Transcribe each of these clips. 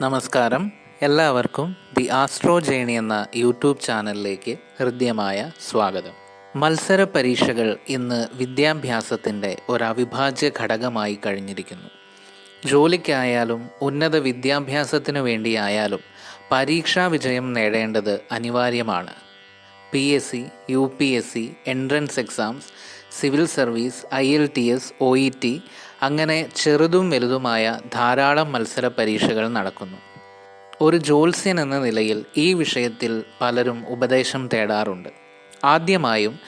നമസ്കാരം. എല്ലാവർക്കും the astro journey എന്ന യൂട്യൂബ് ചാനലിലേക്ക് ഹൃദ്യമായ സ്വാഗതം. മത്സര പരീക്ഷകൾ ഇന്ന് വിദ്യാഭ്യാസത്തിന്റെ ഒരു അവിഭാജ്യ ഘടകമായി കഴിഞ്ഞിരിക്കുന്നു. ജോലിക്കായാലും ഉന്നത വിദ്യാഭ്യാസത്തിനു വേണ്ടിയായാലും പരീക്ഷാ വിജയം നേടേണ്ടത് അനിവാര്യമാണ്. P S C U P S C entrance exams civil service I L T S O E T അങ്ങനെ ചെറുതും വലുതുമായ ധാരാളം മത്സര പരീക്ഷകൾ നടക്കുന്നു. ഒരു ജ്യോത്സ്യൻ എന്ന നിലയിൽ ഈ വിഷയത്തിൽ പലരും ഉപദേശം തേടാറുണ്ട്. ആദ്യമായും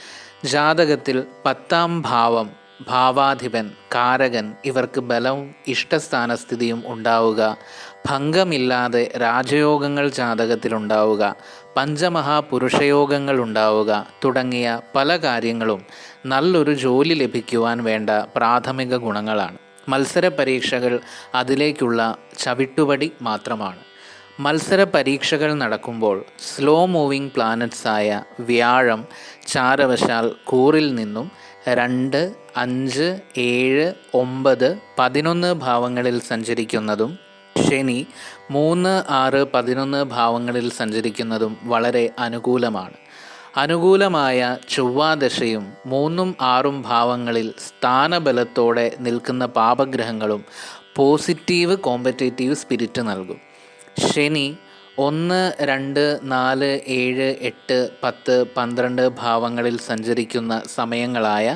ജാതകത്തിൽ പത്താം ഭാവം ഭാവാധിപൻ കാരകൻ ഇവർക്ക് ബലവും ഇഷ്ടസ്ഥാനസ്ഥിതിയും ഉണ്ടാവുക ഭംഗമില്ലാതെ രാജയോഗങ്ങൾ ജാതകത്തിലുണ്ടാവുക പഞ്ചമഹാപുരുഷയോഗങ്ങൾ ഉണ്ടാവുക തുടങ്ങിയ പല കാര്യങ്ങളും നല്ലൊരു ജോലി ലഭിക്കുവാൻ വേണ്ട പ്രാഥമിക ഗുണങ്ങളാണ്. മത്സര പരീക്ഷകൾ അതിലേക്കുള്ള ചവിട്ടുപടി മാത്രമാണ്. മത്സര പരീക്ഷകൾ നടക്കുമ്പോൾ സ്ലോ മൂവിംഗ് പ്ലാനറ്റ്സായ വ്യാഴം ചാരവശാൽ കൂറിൽ നിന്നും രണ്ട് അഞ്ച് ഏഴ് ഒമ്പത് പതിനൊന്ന് ഭാവങ്ങളിൽ സഞ്ചരിക്കുന്നതും ശനി മൂന്ന് ആറ് പതിനൊന്ന് ഭാവങ്ങളിൽ സഞ്ചരിക്കുന്നതും വളരെ അനുകൂലമാണ്. അനുകൂലമായ ചൊവ്വാദശയും മൂന്നും ആറും ഭാവങ്ങളിൽ സ്ഥാനബലത്തോടെ നിൽക്കുന്ന പാപഗ്രഹങ്ങളും പോസിറ്റീവ് കോമ്പറ്റേറ്റീവ് സ്പിരിറ്റ് നൽകും. ശനി ഒന്ന് രണ്ട് നാല് ഏഴ് എട്ട് പത്ത് പന്ത്രണ്ട് ഭാവങ്ങളിൽ സഞ്ചരിക്കുന്ന സമയങ്ങളായ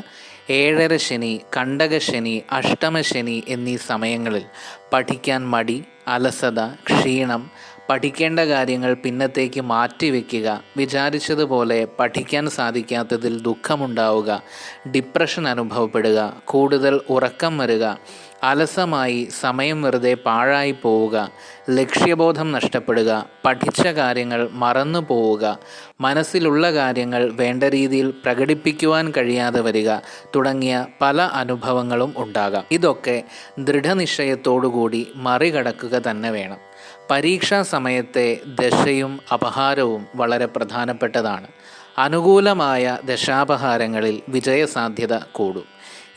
ഏഴര ശനി കണ്ടകശനി അഷ്ടമശനി എന്നീ സമയങ്ങളിൽ പഠിക്കാൻ മടി അലസത ക്ഷീണം പഠിക്കേണ്ട കാര്യങ്ങൾ പിന്നത്തേക്ക് മാറ്റിവെക്കുക. വിചാരിച്ചതുപോലെ പഠിക്കാൻ സാധിക്കാത്തതിൽ ദുഃഖമുണ്ടാവുക. ഡിപ്രഷൻ അനുഭവപ്പെടുക. കൂടുതൽ ഉറക്കം വരിക. അലസമായി സമയം വെറുതെ പാഴായി പോവുക. ലക്ഷ്യബോധം നഷ്ടപ്പെടുക. പഠിച്ച കാര്യങ്ങൾ മറന്നു പോവുക. മനസ്സിലുള്ള കാര്യങ്ങൾ വേണ്ട രീതിയിൽ പ്രകടിപ്പിക്കുവാൻ കഴിയാതെ വരിക തുടങ്ങിയ പല അനുഭവങ്ങളും ഉണ്ടാകാം. ഇതൊക്കെ ദൃഢനിശ്ചയത്തോടുകൂടി മറികടക്കുക തന്നെ വേണം. പരീക്ഷാ സമയത്തെ ദശയും അപഹാരവും വളരെ പ്രധാനപ്പെട്ടതാണ്. അനുകൂലമായ ദശാപഹാരങ്ങളിൽ വിജയസാധ്യത കൂടും.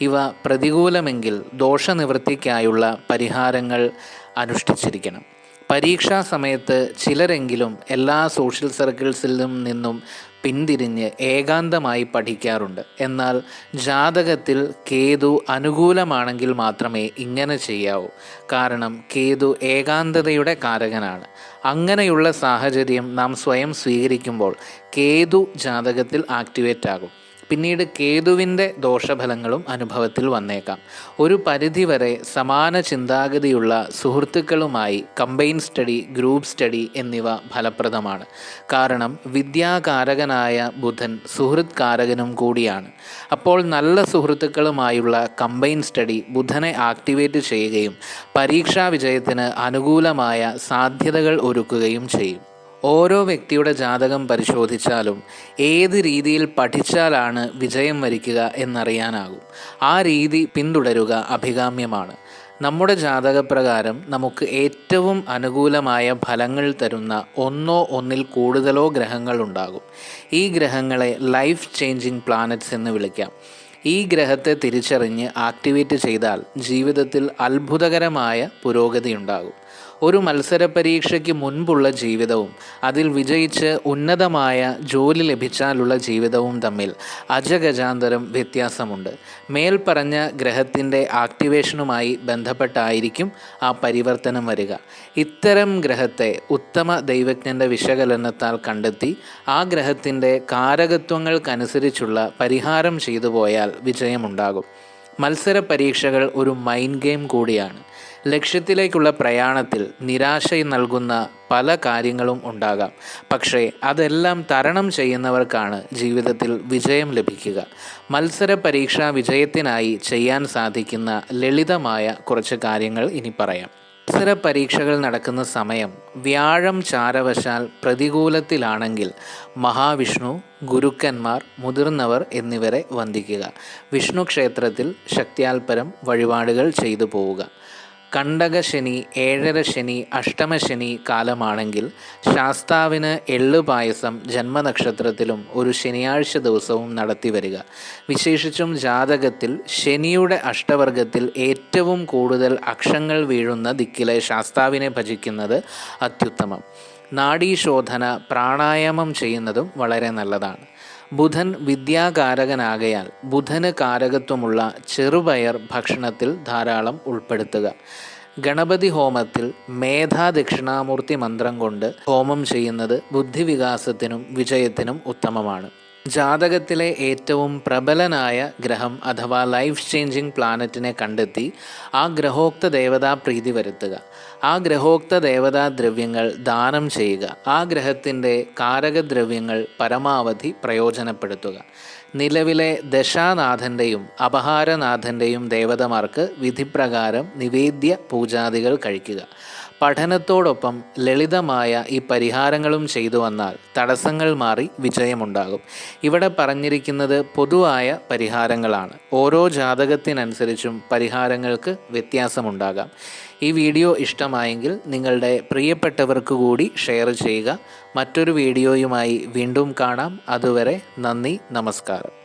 ഇവ പ്രതികൂലമെങ്കിൽ ദോഷനിവൃത്തിക്കായുള്ള പരിഹാരങ്ങൾ അനുഷ്ഠിച്ചിരിക്കണം. പരീക്ഷാ സമയത്ത് ചിലരെങ്കിലും എല്ലാ സോഷ്യൽ സർക്കിൾസിൽ നിന്നും പിന്തിരിഞ്ഞ് ഏകാന്തമായി പഠിക്കാറുണ്ട്. എന്നാൽ ജാതകത്തിൽ കേതു അനുകൂലമാണെങ്കിൽ മാത്രമേ ഇങ്ങനെ ചെയ്യാവൂ. കാരണം കേതു ഏകാന്തതയുടെ കാരകനാണ്. അങ്ങനെയുള്ള സാഹചര്യം നാം സ്വയം സ്വീകരിക്കുമ്പോൾ കേതു ജാതകത്തിൽ ആക്ടിവേറ്റ് ആകും. പിന്നീട് കേതുവിന്റെ ദോഷഫലങ്ങളും അനുഭവത്തിൽ വന്നേക്കാം. ഒരു പരിധിവരെ സമാന ചിന്താഗതിയുള്ള സുഹൃത്തുക്കളുമായി കമ്പൈൻ സ്റ്റഡി ഗ്രൂപ്പ് സ്റ്റഡി എന്നിവ ഫലപ്രദമാണ്. കാരണം വിദ്യാകാരകനായ ബുധൻ സുഹൃത് കാരകനും കൂടിയാണ്. അപ്പോൾ നല്ല സുഹൃത്തുക്കളുമായുള്ള കമ്പൈൻ സ്റ്റഡി ബുധനെ ആക്ടിവേറ്റ് ചെയ്യുകയും പരീക്ഷാ വിജയത്തിന് അനുകൂലമായ സാധ്യതകൾ ഒരുക്കുകയും ചെയ്യും. ഓരോ വ്യക്തിയുടെ ജാതകം പരിശോധിച്ചാലും ഏത് രീതിയിൽ പഠിച്ചാലാണ് വിജയം വരിക്കുക എന്നറിയാനാകും. ആ രീതി പിന്തുടരുക അഭികാമ്യമാണ്. നമ്മുടെ ജാതകപ്രകാരം നമുക്ക് ഏറ്റവും അനുകൂലമായ ഫലങ്ങൾ തരുന്ന ഒന്നോ ഒന്നിൽ കൂടുതലോ ഗ്രഹങ്ങൾ ഉണ്ടാകും. ഈ ഗ്രഹങ്ങളെ ലൈഫ് ചേഞ്ചിങ് പ്ലാനറ്റ്സ് എന്ന് വിളിക്കാം. ഈ ഗ്രഹത്തെ തിരിച്ചറിഞ്ഞ് ആക്ടിവേറ്റ് ചെയ്താൽ ജീവിതത്തിൽ അത്ഭുതകരമായ പുരോഗതി ഉണ്ടാകും. ഒരു മത്സര പരീക്ഷയ്ക്ക് മുൻപുള്ള ജീവിതവും അതിൽ വിജയിച്ച് ഉന്നതമായ ജോലി ലഭിച്ചാലുള്ള ജീവിതവും തമ്മിൽ അജഗജാന്തരം വ്യത്യാസമുണ്ട്. മേൽപ്പറഞ്ഞ ഗ്രഹത്തിന്റെ ആക്ടിവേഷനുമായി ബന്ധപ്പെട്ടായിരിക്കും ആ പരിവർത്തനം വരിക. ഇത്തരം ഗ്രഹത്തെ ഉത്തമ ദൈവജ്ഞന്റെ വിശകലനത്താൽ കണ്ടെത്തി ആ ഗ്രഹത്തിന്റെ കാരകത്വങ്ങൾക്കനുസരിച്ചുള്ള പരിഹാരം ചെയ്തു പോയാൽ വിജയമുണ്ടാകും. മത്സര പരീക്ഷകൾ ഒരു മൈൻഡ് ഗെയിം കൂടിയാണ്. ലക്ഷ്യത്തിലേക്കുള്ള പ്രയാണത്തിൽ നിരാശ നൽകുന്ന പല കാര്യങ്ങളും ഉണ്ടാകാം. പക്ഷേ അതെല്ലാം തരണം ചെയ്യുന്നവർക്കാണ് ജീവിതത്തിൽ വിജയം ലഭിക്കുക. മത്സര പരീക്ഷാ വിജയത്തിനായി ചെയ്യാൻ സാധിക്കുന്ന ലളിതമായ കുറച്ച് കാര്യങ്ങൾ ഇനി പറയാം. മത്സര പരീക്ഷകൾ നടക്കുന്ന സമയം വ്യാഴം ചാരവശാൽ പ്രതികൂലത്തിലാണെങ്കിൽ മഹാവിഷ്ണു ഗുരുക്കന്മാർ മുതിർന്നവർ എന്നിവരെ വന്ദിക്കുക. വിഷ്ണു ക്ഷേത്രത്തിൽ ശക്തിയാൽപരം വഴിപാടുകൾ ചെയ്തു പോവുക. കണ്ടകശനി ഏഴര ശനി അഷ്ടമശനി കാലമാണെങ്കിൽ ശാസ്താവിന് എള്ളു പായസം ജന്മനക്ഷത്രത്തിലും ഒരു ശനിയാഴ്ച ദിവസവും നടത്തി വരിക. വിശേഷിച്ചും ജാതകത്തിൽ ശനിയുടെ അഷ്ടവർഗത്തിൽ ഏറ്റവും കൂടുതൽ അക്ഷങ്ങൾ വീഴുന്ന ദിക്കിലെ ശാസ്താവിനെ ഭജിക്കുന്നത് അത്യുത്തമം. നാഡീശോധന പ്രാണായാമം ചെയ്യുന്നതും വളരെ നല്ലതാണ്. ബുധൻ വിദ്യാകാരകനാകയാൽ ബുധന് കാരകത്വമുള്ള ചെറുപയർ ഭക്ഷണത്തിൽ ധാരാളം ഉൾപ്പെടുത്തുക. ഗണപതി ഹോമത്തിൽ മേധാ ദക്ഷിണാമൂർത്തി മന്ത്രം കൊണ്ട് ഹോമം ചെയ്യുന്നത് ബുദ്ധിവികാസത്തിനും വിജയത്തിനും ഉത്തമമാണ്. ജാതകത്തിലെ ഏറ്റവും പ്രബലനായ ഗ്രഹം അഥവാ ലൈഫ് ചേഞ്ചിങ് പ്ലാനറ്റിനെ കണ്ടെത്തി ആ ഗ്രഹോക്ത ദേവതാ പ്രീതി വരുത്തുക. ആ ഗ്രഹോക്ത ദേവതാ ദ്രവ്യങ്ങൾ ദാനം ചെയ്യുക. ആ ഗ്രഹത്തിന്റെ കാരകദ്രവ്യങ്ങൾ പരമാവധി പ്രയോജനപ്പെടുത്തുക. നിലവിലെ ദശാനാഥന്റെയും അപഹാരനാഥന്റെയും ദേവതമാർക്ക് വിധിപ്രകാരം നിവേദ്യ പൂജാദികൾ കഴിക്കുക. പഠനത്തോടൊപ്പം ലളിതമായ ഈ പരിഹാരങ്ങളും ചെയ്തു വന്നാൽ തടസ്സങ്ങൾ മാറി വിജയമുണ്ടാകും. ഇവിടെ പറഞ്ഞിരിക്കുന്നത് പൊതുവായ പരിഹാരങ്ങളാണ്. ഓരോ ജാതകത്തിനനുസരിച്ചും പരിഹാരങ്ങൾക്ക് വ്യത്യാസമുണ്ടാകാം. ഈ വീഡിയോ ഇഷ്ടമായെങ്കിൽ നിങ്ങളുടെ പ്രിയപ്പെട്ടവർക്ക് കൂടി ഷെയർ ചെയ്യുക. മറ്റൊരു വീഡിയോയുമായി വീണ്ടും കാണാം. അതുവരെ നന്ദി നമസ്കാരം.